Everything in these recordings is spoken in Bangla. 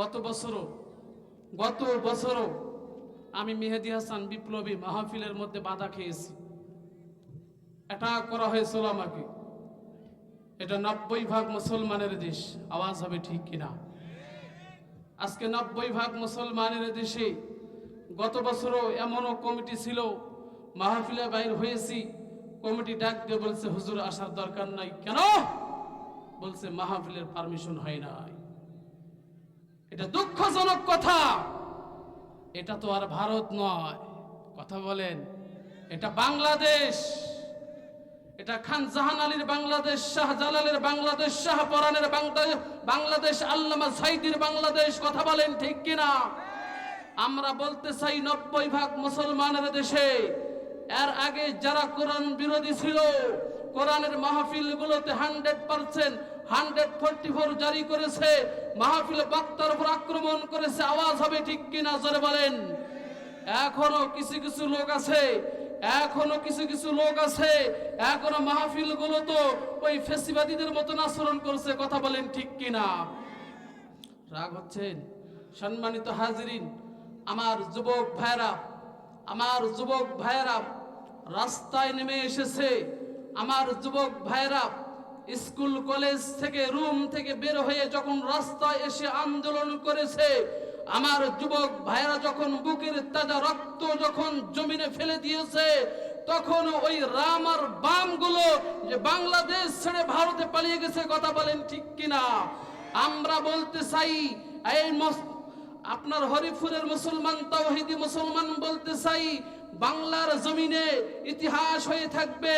গত বছরও গত বছরও আমি মেহেদি হাসান বিপ্লবী মাহফিলের মধ্যে বাধা খেয়েছি। এটা করা হয়েছিল আমাকে। এটা নব্বই ভাগ মুসলমানের দেশ। আওয়াজ হবে ঠিক কিনা? আজকে নব্বই ভাগ মুসলমানের দেশে গত বছরও এমনও কমিটি ছিল, মাহফিলে বাইর হয়েছি, কমিটি ডাক দিয়ে বলছে, হুজুর, আসার দরকার নাই। কেন? বলছে, মাহফিলের পারমিশন হয় নাই। এটা দুঃখজনক কথা। এটা তো আর ভারত নয়। কথা বলেন, এটা বাংলাদেশ। এটা খান জাহান আলীর বাংলাদেশ, শাহ জালালের বাংলাদেশ, শাহ পরানের বাংলাদেশ বাংলাদেশ, আল্লামা সাইদির বাংলাদেশ, কথা বলেন ঠিক কিনা? আমরা বলতে চাই নব্বই ভাগ মুসলমানের দেশে, এর আগে যারা কোরআন বিরোধী ছিল, কোরআনের মাহফিল গুলোতে hundred percent hundred forty four জারি করেছে। মাহফিল বক্তার উপর আক্রমণ করেছে। আওয়াজ হবে ঠিক কিনা জোরে বলেন। এখনও কিছু কিছু লোক আছে, এখনও কিছু কিছু লোক আছে। এখনও মাহফিলগুলো তো ওই ফেসিবাদীদের মতন আচরণ করছে, কথা বলেন ঠিক কিনা? রাগ হচ্ছেন সম্মানিত হাজিরিন, আমার যুবক ভাইরা আমার যুবক ভাইরা রাস্তায় নেমে এসেছে। আমার যুবক ভাইরা স্কুল, কলেজ থেকে, রুম থেকে বের হয়ে যখন রাস্তায় এসে আন্দোলন করেছে, আমার যুবক ভাইরা যখন বুকের তাজা রক্ত যখন জমিনে ফেলে দিয়েছে, তখন ওই রাম আর বামগুলো যে বাংলাদেশ ছেড়ে ভারতে পালিয়ে গেছে, কথা বলেন ঠিক কিনা? আমরা বলতে চাই, এই আপনার হরিপুরের মুসলমান তাওহিদি মুসলমান বলতে চাই, বাংলার জমিনে ইতিহাস হয়ে থাকবে,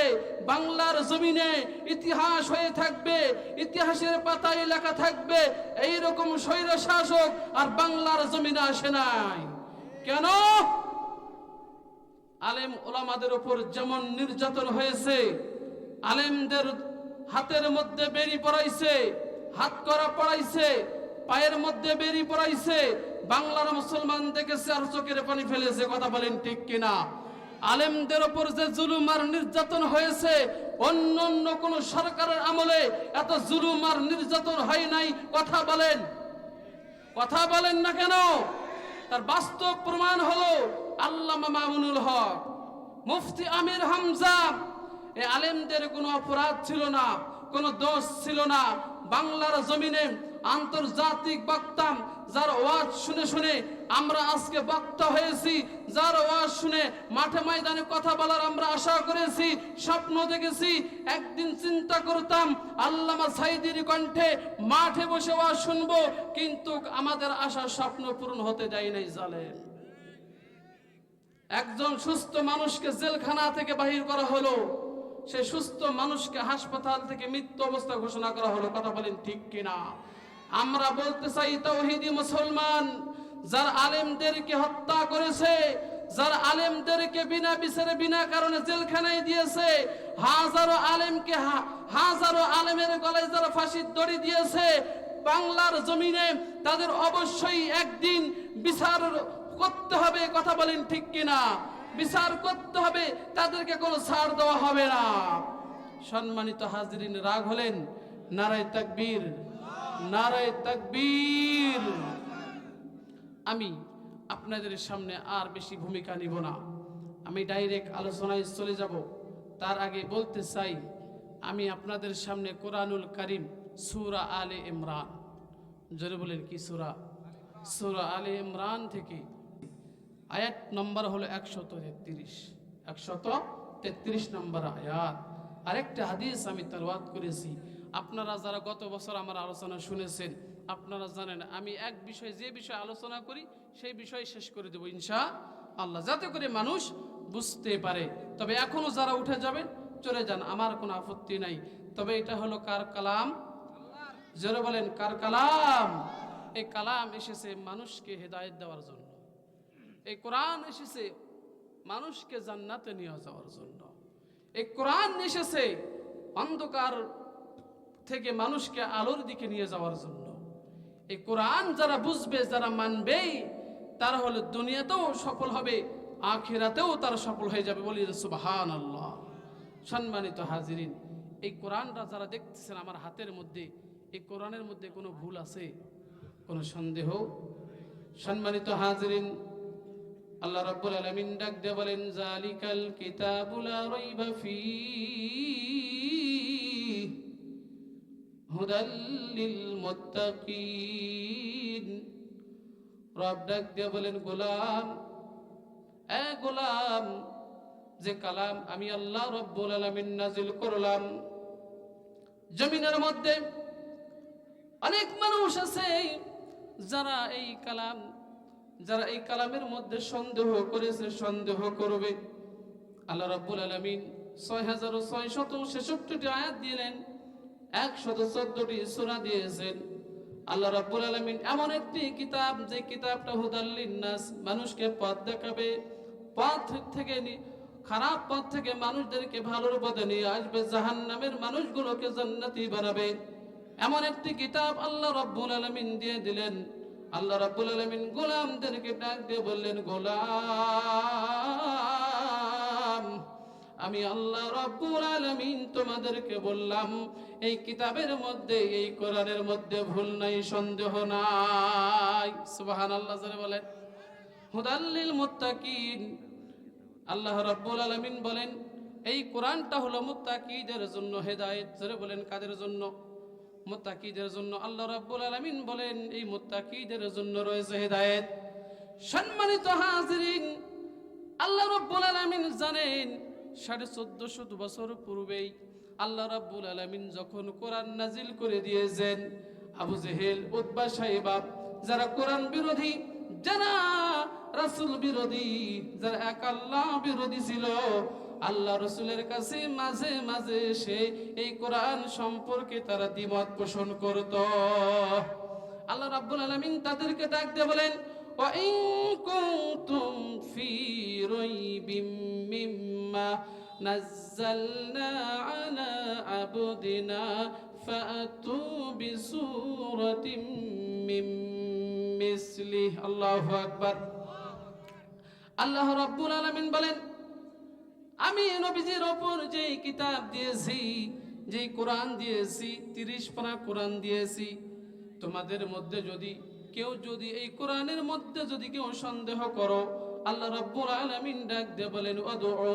বাংলার জমিনে ইতিহাস হয়ে থাকবে, ইতিহাসের পাতায় লেখা থাকবে এই রকম স্বৈর শাসক আর বাংলার জমিনে আসে নাই। কেন? আলেম ওলামাদের উপর যেমন নির্যাতন হয়েছে, আলেমদের হাতের মধ্যে বেরি পড়াইছে, হাত করা পড়াইছে, পায়ের মধ্যে বেরি পড়াইছে বাংলার মুসলমান দেখেছে আর চোখের পানি ফেলেছে, কথা বলেন ঠিক কিনা? আলেমদের উপর যে জুলুম আর নির্যাতন হয়েছে, অন্য অন্য কোন সরকারের আমলে এত জুলুম আর নির্যাতন হয় নাই, কথা বলেন। কথা বলেন না কেন? তার বাস্তব প্রমাণ হলো আল্লামা মামুনুল হক, মুফতি আমির হামজা। এ আলেমদের কোনো অপরাধ ছিল না, কোনো দোষ ছিল না। বাংলার জমিনে আন্তর্জাতিক বক্তা যার ওয়াজ শুনে শুনে আমরা আজকে বক্তা হয়েছি, যার ওয়াজ শুনে মাঠে ময়দানে কথা বলার আমরা আশা করেছি, স্বপ্ন দেখেছি, একদিন চিন্তা করতাম, আল্লামা সাইদির কণ্ঠে মাঠে বসে ওয়াজ শুনব, কিন্তু আমাদের আশা স্বপ্ন পূরণ হতে যায় নাই জালেম। একজন সুস্থ মানুষকে জেলখানা থেকে বাহির করা হলো, সে সুস্থ মানুষকে হাসপাতাল থেকে মৃত্যু অবস্থা ঘোষণা করা হলো, কথা বলেন ঠিক কিনা? আমরা বলতে চাই তৌহিদি মুসলমান, যার আলেমদেরকে হত্যা করেছে, যার আলেমদেরকে বিনা বিচারে, বিনা কারণে জেলখানায় দিয়েছে, হাজারো আলেমকে হাজারো আলেমের গলায় যারা ফাঁসির দড়ি দিয়েছে, বাংলার জমিনে তাদের অবশ্যই একদিন বিচার করতে হবে, কথা বলেন ঠিক কিনা? বিচার করতে হবে, তাদেরকে কোনো ছাড় দেওয়া হবে না। সম্মানিত হাজরিন, রাগ হলেন নারায় তাকবীর। নারায় তাকবীর। আমি আপনাদের সামনে আর বেশি ভূমিকা নিব না। আমি ডাইরেক্ট আলোচনায় চলে যাব। তার আগে বলতে চাই, আমি আপনাদের সামনে কোরআনুল করিম, সুরা আলে ইমরান। জোরে বলেন কি সুরা? সুরা আলে ইমরান থেকে আয়াত নম্বর হলো একশত তেত্রিশ। একশত তেত্রিশ নম্বর আয়াত। আরেকটা হাদিস আমি তালওয়াত করেছি। আপনারা যারা গত বছর আমার আলোচনা শুনেছেন, আপনারা জানেন, আমি এক বিষয় যে বিষয়ে আলোচনা করি, সেই বিষয় শেষ করে দেবো ইনশা আল্লাহ যাতে করে মানুষ বুঝতে পারে। তবে এখনও যারা উঠে যাবেন, চলে যান, আমার কোনো আপত্তি নাই। তবে এটা হলো কার কালাম? জোরে বলেন, কার কালাম? এই কালাম এসেছে মানুষকে হেদায়েত দেওয়ার জন্য। এই কোরআন এসেছে মানুষকে জান্নাতে নিয়ে যাওয়ার জন্য। এই কোরআন এসেছে অন্ধকার থেকে মানুষকে আলোর দিকে নিয়ে যাওয়ার জন্য। এই কোরআন যারা বুঝবে, যারা মানবেই, তারা হলে দুনিয়াতেও সফল হবে, আখিরাতেও তারা সফল হয়ে যাবে বলি সুবাহান আল্লাহ সম্মানিত হাজিরিন, এই কোরআনটা যারা দেখতেছেন আমার হাতের মধ্যে, এই কোরআনের মধ্যে কোনো ভুল আছে? কোনো সন্দেহ? সম্মানিত হাজরিন, আল্লাহ রাব্বুল আলামিন ডাক দিয়ে বলেন, জালিকাল কিতাবুল রাইবা হুদাল লিল মুত্তাকিন রব বলেন, গোলাম, এ গোলাম, যে কালাম আমি আল্লাহ রব্বুল আলামিন নাজিল করলাম। জমিনের মধ্যে অনেক মানুষ আছে যারা এই কালাম, যারা এই কালামের মধ্যে সন্দেহ করেছে, সন্দেহ করবে। আল্লাহ রাব্বুল আলামিন ছয় হাজার ছয় শত ছেষট্টিটি আয়াত দিলেন। একশত চোদ্দটি সূরা দিয়েছেন। আল্লাহ রাব্বুল আলামিন এমন একটি কিতাব, যে কিতাবটা হুদাল্লিন নাস মানুষকে পথ দেখাবে, পথ থেকে খারাপ পথ থেকে মানুষদেরকে ভালোর পথে নিয়ে আসবে, জাহান্নামের মানুষগুলোকে জান্নাতি বানাবে। এমন একটি কিতাব আল্লাহ রাব্বুল আলামিন দিয়ে দিলেন। আল্লাহ রাব্বুল আলামিন গোলামদেরকে ডাক দিয়ে বললেন, গোলাম! আমি আল্লাহ রাব্বুল আলামিন তোমাদেরকে বললাম, এই কিতাবের মধ্যে, এই কোরআনের মধ্যে ভুল নাই, সন্দেহ নাই। সুবহানাল্লাহ, জোরে বলেন। হুদাল্লিল মুত্তাকিন। আল্লাহ রাব্বুল আলামিন বলেন, এই কোরআনটা হলো মুত্তাকিদের জন্য হেদায়েত। জোরে বলেন, কাদের জন্য? মুত্তাকিদের জন্য। আল্লাহ রাব্বুল আলামিন বলেন, এই মুত্তাকিদের জন্য রয়েছে হেদায়েত। সম্মানিত হাজিরিন, আল্লাহ রাব্বুল আলামিন জানেন সাড়ে চোদ্দশো বছর পূর্বেই আল্লাহ রাব্বুল আলামিন যখন কোরআন নাজিল করে দিয়েছেন আবু জেহেল উতবা সাহেবাব যারা কোরআন বিরোধী যারা রাসূল বিরোধী যারা এক আল্লাহ বিরোধী ছিল আল্লাহ রসুলের কাছে মাঝে মাঝে সে এই কোরআন সম্পর্কে তারা দ্বিমত পোষণ করত আল্লাহ রাব্বুল আলামিন তাদেরকে ডাক দিয়ে বলেন وإن كنتم في ريب مما نزلنا على عبدنا فأتوا بسورة من مثله الله أكبر আল্লাহ রাব্বুল আলামিন বলেন আমি নবীজির ওপর যে কিতাব দিয়েছি যে কোরআন দিয়েছি তিরিশ পারা কোরআন দিয়েছি তোমাদের মধ্যে যদি কেউ যদি এই কোরআনের মধ্যে যদি কেউ সন্দেহ করো আল্লাহ রাব্বুল আলামিন ডাক দিয়ে বলেন, উদউ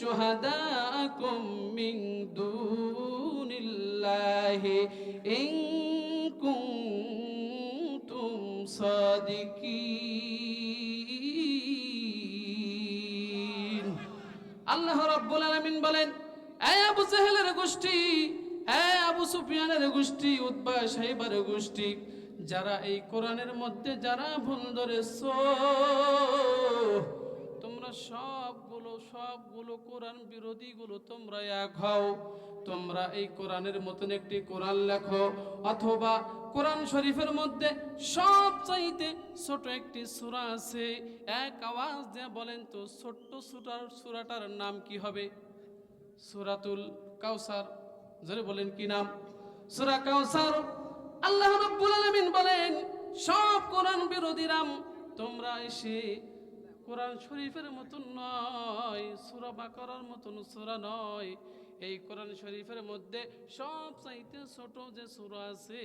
শুহাদাকুম মিন দুনিল্লাহি ইন কুনতুম সাদিকিন। আল্লাহ রাব্বুল আলামিন বলেন, এ আবু জাহেলের গোষ্ঠী, এ আবু সুফিয়ানের গোষ্ঠী, উতবা সাহেবের গোষ্ঠী যারা এই কোরআনের মধ্যে যারা ভুল ধরেছো, তোমরা সবগুলো সবগুলো কোরআন বিরোধীগুলো তোমরা এক হও। তোমরা এই কোরআনের মতন একটি কোরআন লেখো, অথবা কোরআন শরীফের মধ্যে সব চাইতে ছোট একটি সূরা আছে। এক আওয়াজ দিয়ে বলেন তো, ছোট্ট সূরার, সূরাটার নাম কি হবে? সূরাতুল কাউসার জোরে বলেন কি নাম? সূরা কাউসার আল্লাহ রাব্বুল আলামিন বলেন, সব কোরআন বিরোধীরাম তোমরা এসে কোরআন শরীফের মতন নয়, সূরা বাকারার মতন সূরা নয়। এই কোরআন শরীফের মধ্যে সব চাইতে ছোট যে সূরা আছে,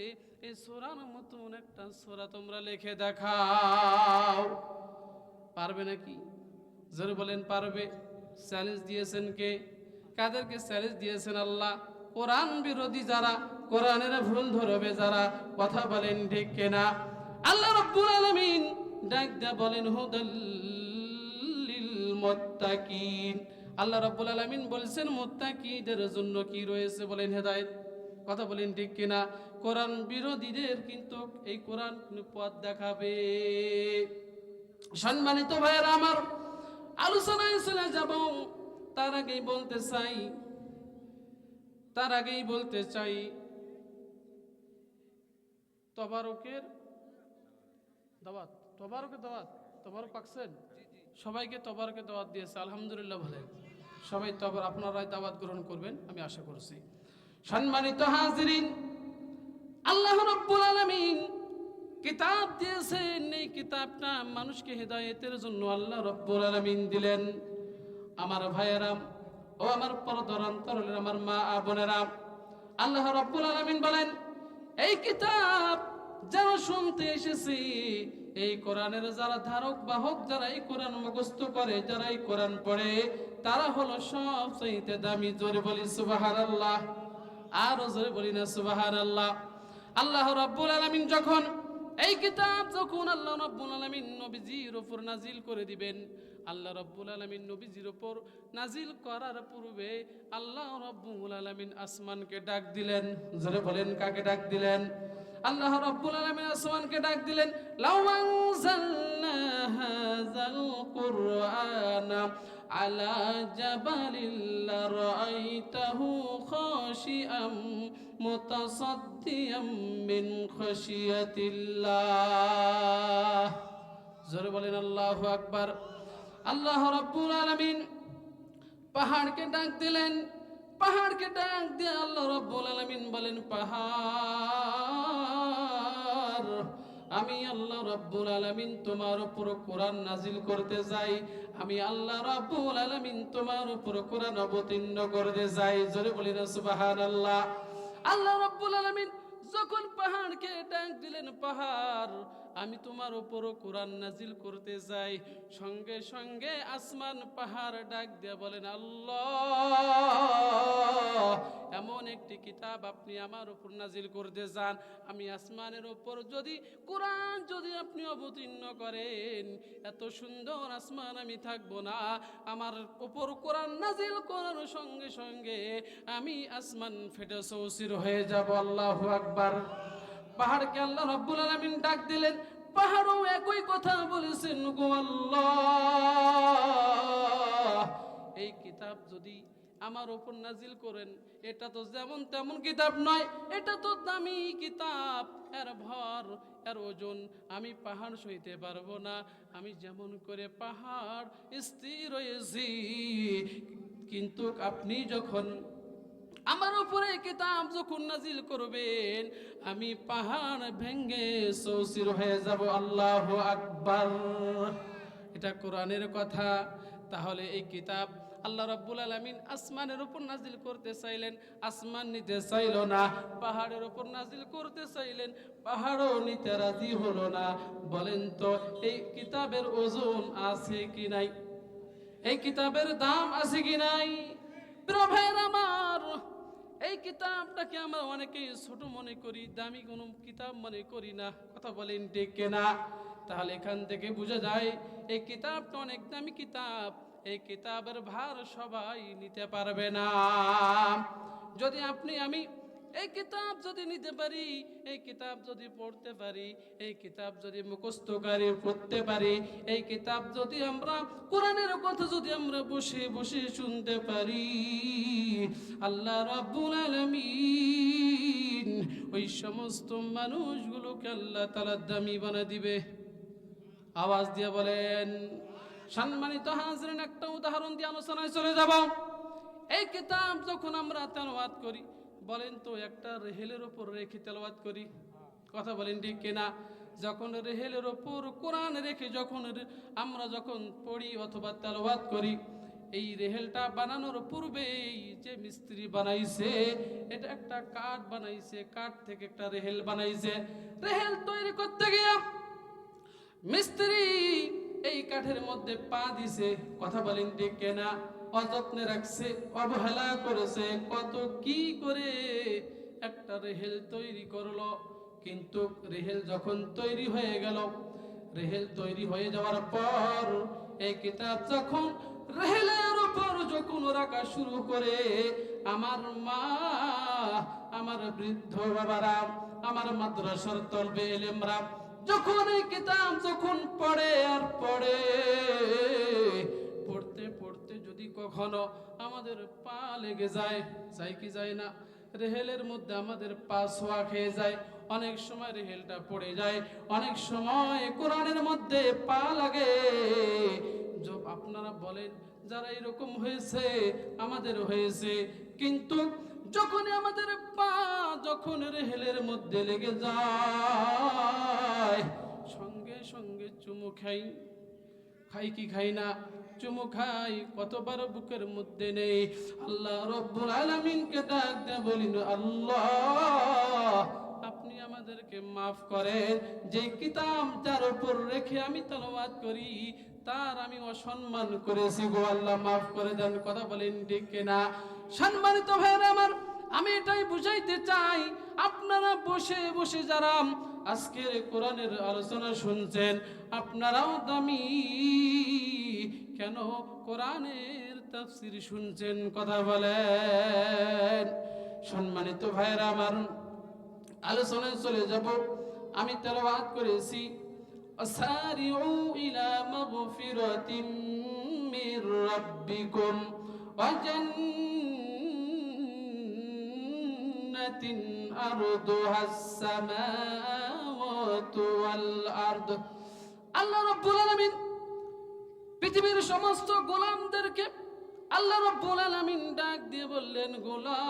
এই সূরার মতন একটা সূরা তোমরা লিখে দেখাও। পারবে নাকি? জোরে বলেন, পারবে। চ্যালেঞ্জ দিয়েছেন কে? কাদেরকে চ্যালেঞ্জ দিয়েছেন আল্লাহ? কোরআন বিরোধী যারা কোরআনের ভুল ধরবে, যারা কথা বলেন ঠিক কেনা। আল্লাহ রাব্বুল আলামিন ডাক দেয়া বলেন হুদাল্লিল মুত্তাকিন আল্লাহ রাব্বুল আলামিন বলছেন, মুত্তাকিদের জন্য কি রয়েছে? বলেন, হেদায়েত। কথা বলেন ঠিক কিনা। কোরআন বিরোধীদের কিন্তু এই কোরআন পথ দেখাবে। সম্মানিত ভাইয়েরা, আমার আলোচনায় চলে যাব। তার আগেই বলতে চাই, তার আগেই বলতে চাই তবারকের দাওয়াত তবারকের দাওয়াত, তবারক পাকছেন? সবাইকে তবারকের দাওয়াত দিয়েছে, আলহামদুলিল্লাহ ভালো। সবাই তবার আপনারাই দাওয়াত গ্রহণ করবেন, আমি আশা করছি। সম্মানিত হাজিরিন, আল্লাহ রাব্বুল আলামিন কিতাব দিয়েছেন, এই কিতাবটা মানুষকে হেদায়েতের জন্য আল্লাহ রব্বুল আলামিন দিলেন। আমার ভাইয়েরাম ও আমার পরদরান্তরের, আমার মা বোনেরা আল্লাহ রব্বুল আলামিন বলেন এই কিতাব যারা শুনতে এসেছি, এই কোরআনের যারা ধারক বাহক যারা এই কোরআন মুখস্থ করে, যারা এই কোরআন পড়ে, তারা হলো সব চাইতে দামি, জোরে বলি সুবাহার আল্লাহ আরও জোরে বলি না সুবাহার আল্লাহ আল্লাহ রাব্বুল আলামিন যখন এই কিতাব যখন আল্লাহ রাব্বুল আলামিন নবীজির উপর নাজিল করে দিবেন আল্লাহ রাব্বুল আলামিন নবীজির উপর নাজিল করার পূর্বে আল্লাহ রাব্বুল আলামিন আসমানকে ডাক দিলেন। জোরে বলেন, কাকে ডাক দিলেন? আল্লাহ রাব্বুল আলামিন আসমানকে ডাক দিলেন আলা জাবালিল লারাইতাহু খাশিআম মুতাসাদ্দিয়াম মিন খাশিয়াতিল্লাহ। জোরে বলেন, আল্লাহু আকবার। আল্লাহ রাব্বুল আলামিন পাহাড়কে ডাক দিলেন। পাহাড়কে ডাক দিয়ে আল্লাহ রাব্বুল আলামিন বলেন, পাহাড়, আমি আল্লাহ রাব্বুল আলামিন তোমার উপর কোরআন নাজিল করতে যাই। আমি আল্লাহ রাব্বুল আলামিন তোমার উপর কোরআন অবতীর্ণ করতে যাই। জোরে বলি না সুবহানাল্লাহ। আল্লাহ আল্লাহ রব্বুল আলামিন যখন পাহাড়কে ডাক দিলেন, পাহাড় আমি তোমার উপরও কোরআন নাজিল করতে যাই। সঙ্গে সঙ্গে আসমান পাহাড় ডাক দিয়ে বলেন, আল্লাহ, এমন একটি কিতাব আপনি আমার উপর নাজিল করতে যান। আমি আসমানের উপর যদি, কোরআন যদি আপনি অবতীর্ণ করেন, এত সুন্দর আসমান আমি থাকব না। আমার উপর কোরআন নাজিল করার সঙ্গে সঙ্গে আমি আসমান ফেটে সৌসির হয়ে যাব। আল্লাহ আকবার। পাহাড়কে আল্লাহ রব্বুল আলামিন ডাক দিলেন, পাহাড়ও একই কথা বলেছেন এই কিতাব যদি আমার ওপর নাজিল করেন, এটা তো যেমন তেমন কিতাব নয়, এটা তো দামি কিতাব, এর ভর, এর ওজন, আমি পাহাড় সইতে পারব না, আমি যেমন করে পাহাড় স্থির হয়েছি, কিন্তু আপনি যখন উপরে কিতাব যখন নাজিল করবেন, আমি পাহাড় ভেঙ্গে সৌসির হয়ে যাব। আল্লাহ আকবার। এটা কোরআনের কথা। তাহলে এই কিতাব আল্লাহ রাব্বুল আলামিন আসমানের উপর নাজিল করতে চাইলেন। আসমান নিতে চাইল না, পাহাড়ের উপর নাজিল করতে চাইলেন। পাহাড়ও নিতে রাজি হলো না। বলেন তো, এই কিতাবের ওজন আছে কি নাই? এই কিতাবের দাম আছে কি নাই? প্রভের আমার এই কিতাবটাকে আমরা অনেকেই ছোট মনে করি, দামি কোনো কিতাব মনে করি না। কথা বলেন ডেকে না তাহলে এখান থেকে বোঝা যায়, এই কিতাবটা অনেক দামি কিতাব, এই কিতাবের ভার সবাই নিতে পারবে না। যদি আপনি আমি এই কিতাব যদি নিতে পারি, এই কিতাব যদি পড়তে পারি, এই কিতাব যদি মুখস্থকারী পড়তে পারি, এই কিতাব যদি আমরা, কোরআনের কথা যদি আমরা বসে বসে শুনতে পারি। আল্লাহ রাব্বুল আলামিন ওই সমস্ত মানুষগুলোকে আল্লাহ তাআলা দামি বানা দিবে। আওয়াজ দিয়ে বলেন, সম্মানিত হাজরেন, একটা উদাহরণ দিয়ে আলোচনায় চলে যাব। এই কিতাব যখন আমরা তেলাওয়াত করি বলেন তো, একটা রেহেলের ওপর রেখে তেলাওয়াত করি। কথা বলেন ঠিক কেনা? যখন রেহেলের ওপর কোরআন রেখে যখন আমরা যখন পড়ি অথবা তেলাওয়াত করি, এই রেহেলটা বানানোর পূর্বেই যে মিস্ত্রি বানাইছে, এটা একটা কাঠ বানাইছে, কাঠ থেকে একটা রেহেল বানাইছে। রেহেল তৈরি করতে গিয়ে মিস্ত্রি এই কাঠের মধ্যে পা দিছে। কথা বলেন ঠিক কেনা? অযত্নে রাখছে, অবহেলা করেছে, কত কি করে একটা রেহেল তৈরি করল। কিন্তু রেহেল যখন তৈরি হয়ে গেল, রেহেল তৈরি হয়ে যাওয়ার পর এই কিতাব যখন রেহেলের উপর যখন রাখা শুরু করে, আমার মা, আমার বৃদ্ধ বাবারা, আমার মাদ্রাসার তলবে এলেমরা, যখন এই কিতাব যখন পড়ে আর পড়ে কখনো আমাদের পা লেগে যায় যাই কি যায় না? রেহেলের মধ্যে আমাদের পা সোয়া খেয়ে যায়, অনেক সময় রেহেলটা পড়ে যায়, অনেক সময় কোরআনের মধ্যে পা লাগে। আপনারা বলেন, যারা এরকম হয়েছে, আমাদের হয়েছে। কিন্তু যখন আমাদের পা যখন রেহেলের মধ্যে লেগে যায়, সঙ্গে সঙ্গে চুমু খাই। খাই কি খাই না? চুমু খাই, কতবার বুকের মধ্যে নেই। আল্লাহ রব্বুল আলামিনকে ডাক দে বলিন আল্লাহ, আপনি আমাদেরকে মাফ করেন। যে কিতাব যার উপর রেখে আমি তেলাওয়াত করি, তার আমি অসম্মান করেছি গো। আল্লাহ মাফ করে দেন। কথা বলেন ঠিক কিনা? সম্মানিত ভাইরা আমার, আমি এটাই বুঝাইতে চাই, আপনারা বসে বসে যারা আজকের কোরআনের আলোচনা শুনছেন, আপনারাও দামি। কেন কোরআনের তাফসির শুনছেন? কথা বলেন। সম্মানিত ভাইরা আমার আলোচনায় চলে যাব। আমি তেলাওয়াত করেছি, আসারিউ ইলা আল্লাহ রাব্বুল পৃথিবীর সমস্ত গোলামদেরকে আল্লাহ রব্বুল আলামিন ডাক দিয়ে বললেন, গোলাম!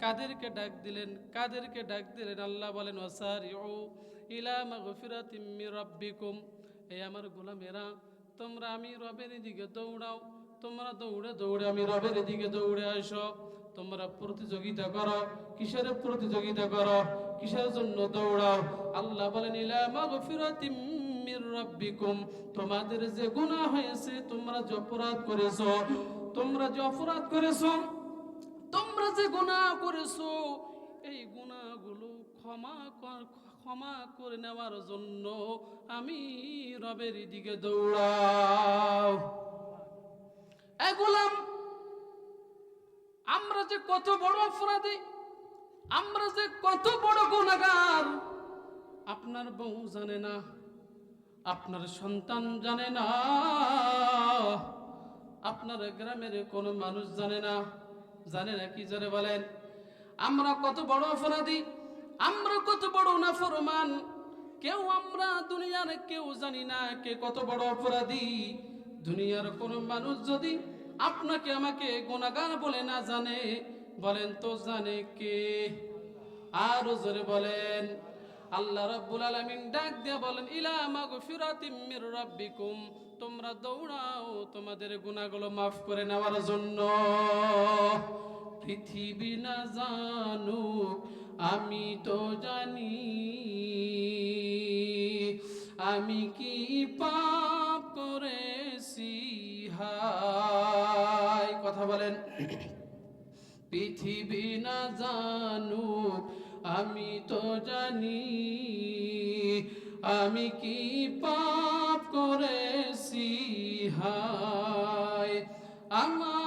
কাদেরকে ডাক দিলেন, কাদেরকে ডাক দিলেন, আল্লাহ বলেন, ওয়াসারিউ ইলা মাগফিরাতিম মির রাব্বিকুম। এই আমার গোলামেরা, তোমরা আমি রবের দিকে দৌড়াও, তোমরা দৌড়ে দৌড়ে আমি রবের দিকে দৌড়ে আসো। তোমরা প্রতিযোগিতা করো, কিসের প্রতিযোগিতা করো? কিসের জন্য দৌড়াও? আল্লাহ বলেন, ইলা মাগফিরাতিম তোমাদের যে গুনাহ হয়েছে, তোমরা যে অপরাধ করেছ, তোমরা যে অপরাধ করেছ, তোমরা যে গুনাহ করেছ, এই গুনাহগুলো ক্ষমা ক্ষমা করে নেওয়ার জন্য আমি রবের দিকে দৌড়াও। এ গোলাম, আমরা যে কত বড় অপরাধী, আমরা যে কত বড় গুণাগার আপনার বউ জানে না। আপনার সন্তান জানে না। আপনার গ্রামের কোনো মানুষ জানে না। জানে না কি জানে বলেন? আমরা কত বড় অপরাধী, আমরা কত বড় নাফরমান। কেউ আমরা দুনিয়ার, কেউ জানি না কে কত বড় অপরাধী। দুনিয়ার কোনো মানুষ যদি আপনাকে আমাকে গোনাগার বলে না জানে, বলেন তো জানে কে? আরও জোরে বলেন। আল্লাহ রাব্বুল আলামিন ডাক দিয়ে বলেন, ইলা মাগফিরাতিম মির রাব্বিকুম, তোমরা দৌড়াও, তোমাদের গুনাহগুলো মাফ করে নেওয়ার জন্য। পৃথিবী না জানুক, আমি তো জানি। আমি কি পাপ করেছি? হায় কথা বলেন। পৃথিবী না জানুক আমি তো জানি আমি কি পাপ করেছি হায়। আমার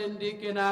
বলেন ডেকে না